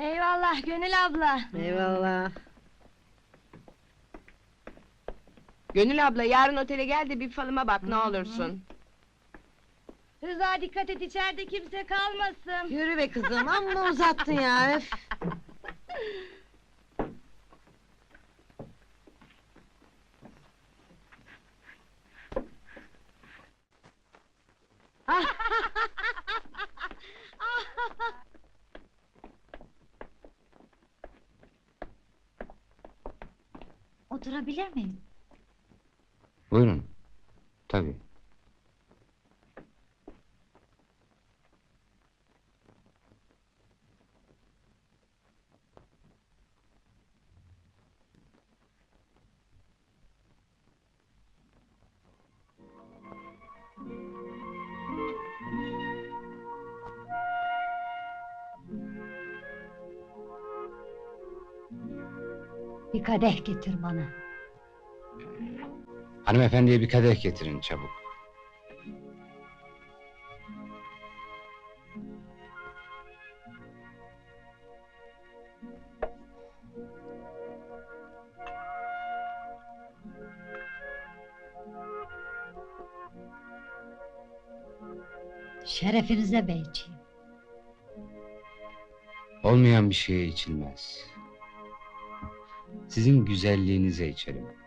Eyvallah Gönül abla. Eyvallah. Gönül abla yarın otele gel de bir falıma bak ne olursun. Rıza dikkat et içeride kimse kalmasın. Yürü be kızım, amma uzattın ya, öf! Oturabilir miyim? Buyurun. Tabii. Bir kadeh getir bana. Hanımefendiye bir kadeh getirin çabuk. Şerefinize beyciğim. Olmayan bir şeye içilmez. Sizin güzelliğinize içerim.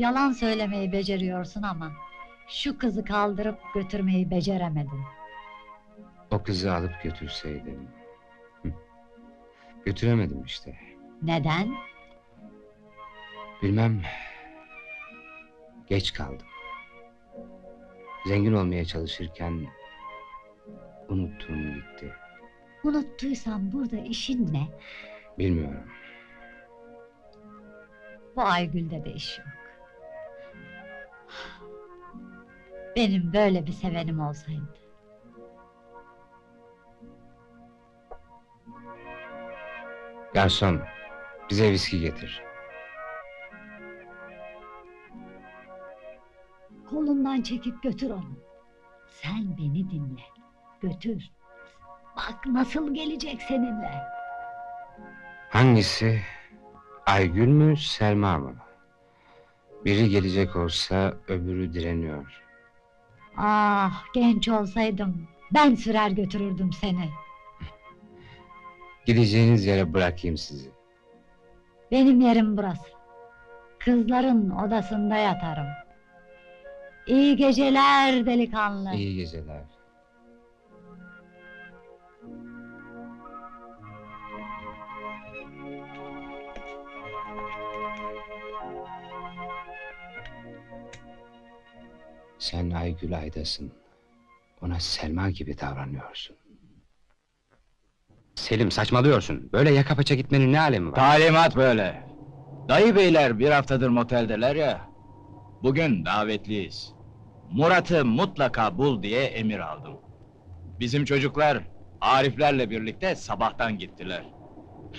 Yalan söylemeyi beceriyorsun ama... ...şu kızı kaldırıp götürmeyi beceremedin. O kızı alıp götürseydim. Hı. Götüremedim işte. Neden? Bilmem. Geç kaldım. Zengin olmaya çalışırken unuttuğum gitti. Unuttuysan burada işin ne? Bilmiyorum. Bu Aygül'de de iş Benim böyle bir sevenim olsaydı. Garson, bize viski getir. Kolundan çekip götür onu. Sen beni dinle. Götür. Bak nasıl gelecek seninle. Hangisi? Aygül mü, Selma mı? Biri gelecek olsa öbürü direniyor. Ah genç olsaydım ben sürer götürürdüm seni. Gideceğiniz yere bırakayım sizi. Benim yerim burası. Kızların odasında yatarım. İyi geceler delikanlı. İyi geceler. Sen Aygül Aydasın. Ona Selma gibi davranıyorsun. Selim saçmalıyorsun. Böyle yaka paça gitmenin ne alemi var? Talimat böyle. Dayı beyler bir haftadır moteldeler ya. Bugün davetliyiz. Murat'ı mutlaka bul diye emir aldım. Bizim çocuklar Ariflerle birlikte sabahtan gittiler.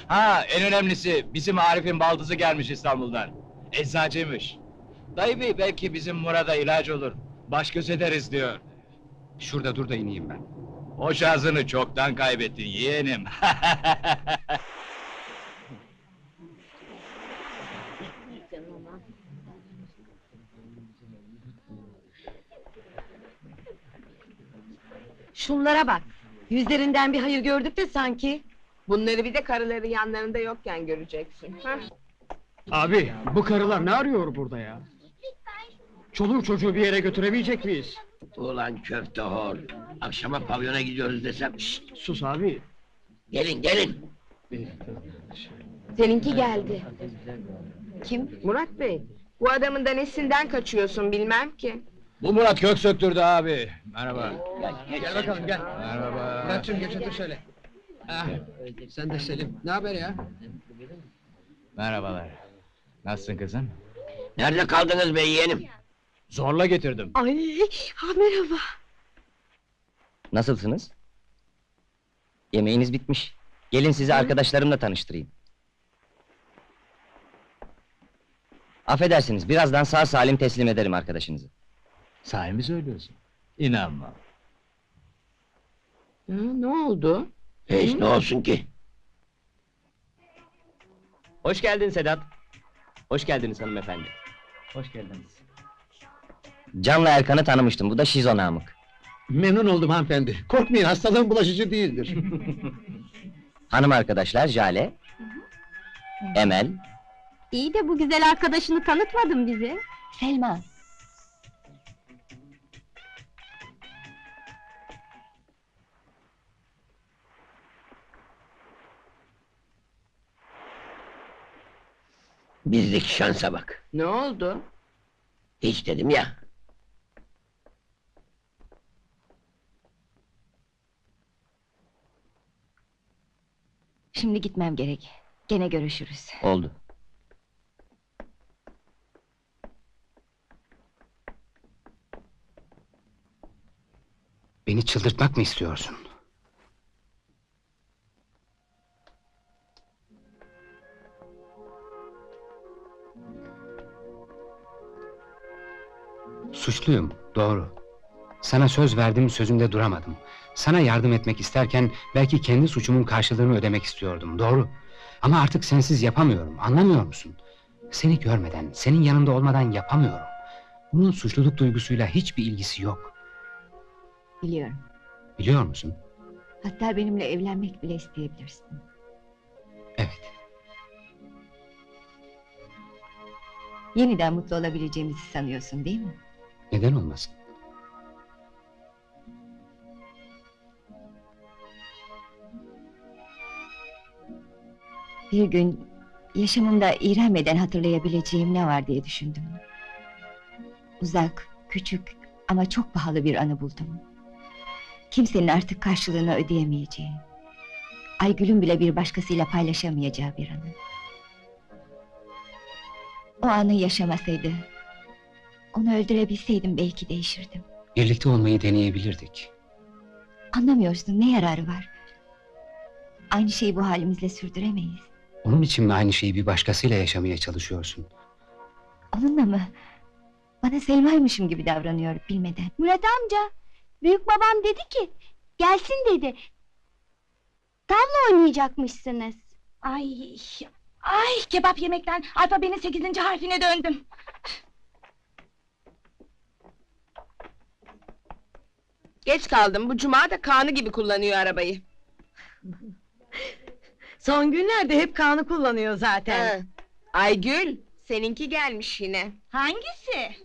Ha en önemlisi bizim Arif'in baldızı gelmiş İstanbul'dan. Eczacıymış. Dayı bey belki bizim Murat'a ilaç olur. Baş göz ederiz diyor. Şurada dur da ineyim ben. O şarjını çoktan kaybettin yeğenim. Şunlara bak, yüzlerinden bir hayır gördük de sanki. Bunları bir de karıları yanlarında yokken göreceksin. hah? Abi bu karılar ne arıyor burada ya? Çoluğu çocuğu bir yere götüremeyecek miyiz? Ulan köfte hor. Akşama pavyona gidiyoruz desem şşt, Sus abi. gelin gelin. Seninki geldi. Kim? Murat Bey. Bu adamın da nesinden kaçıyorsun bilmem ki. Bu Murat kök söktürdü abi. Merhaba. Gel bakalım gel. Merhaba. Murat'cığım geç otur şöyle. Ah, sen de Selim. Ne haber ya? Merhabalar. Nasılsın kızım? Nerede kaldınız be yeğenim? Zorla getirdim. Ay, ha merhaba. Nasılsınız? Yemeğiniz bitmiş. Gelin sizi arkadaşlarımla tanıştırayım. Affedersiniz, birazdan sağ salim teslim ederim arkadaşınızı. Sahi mi söylüyorsun? İnanmam. Ha, ne oldu? Hiç ne olsun ki? Hoş geldin Sedat. Hoş geldiniz hanımefendi. Hoş geldiniz. Can'la Erkan'ı tanımıştım. Bu da Şizo Namık. Memnun oldum hanımefendi. Korkmayın hastalığın bulaşıcı değildir. Hanım arkadaşlar Jale, Emel, İyi de bu güzel arkadaşını tanıtmadın bize. Selma. Bizdeki şansa bak. Ne oldu? Hiç dedim ya. Şimdi gitmem gerek. Gene görüşürüz. oldu. Beni çıldırtmak mı istiyorsun? Suçluyum, doğru. Sana söz verdim, sözümde duramadım. Sana yardım etmek isterken belki kendi suçumun karşılığını ödemek istiyordum, doğru. Ama artık sensiz yapamıyorum, anlamıyor musun? Seni görmeden, senin yanında olmadan yapamıyorum. Bunun suçluluk duygusuyla hiçbir ilgisi yok. Biliyorum. Biliyor musun? Hatta benimle evlenmek bile isteyebilirsin. Evet. Yeniden mutlu olabileceğimizi sanıyorsun değil mi? Neden olmasın? Bir gün yaşamımda iğrenmeden hatırlayabileceğim ne var diye düşündüm. Uzak, küçük ama çok pahalı bir anı buldum. Kimsenin artık karşılığını ödeyemeyeceği. Aygül'ün bile bir başkasıyla paylaşamayacağı bir anı. O anı yaşamasaydı, onu öldürebilseydim belki değişirdim. Birlikte olmayı deneyebilirdik. Anlamıyorsun ne yararı var? Aynı şeyi bu halimizle sürdüremeyiz. Onun için mi aynı şeyi bir başkasıyla yaşamaya çalışıyorsun? Onunla mı? Bana Selma'ymışım gibi davranıyor bilmeden. Murat amca, büyük babam dedi ki, gelsin dedi. Tavla oynayacakmışsınız. Ay, ay kebap yemekten alfabenin sekizinci harfine döndüm. Geç kaldım. Bu cuma da kanı gibi kullanıyor arabayı. Son günlerde hep kanı kullanıyor zaten. Ha. Aygül, seninki gelmiş yine. Hangisi?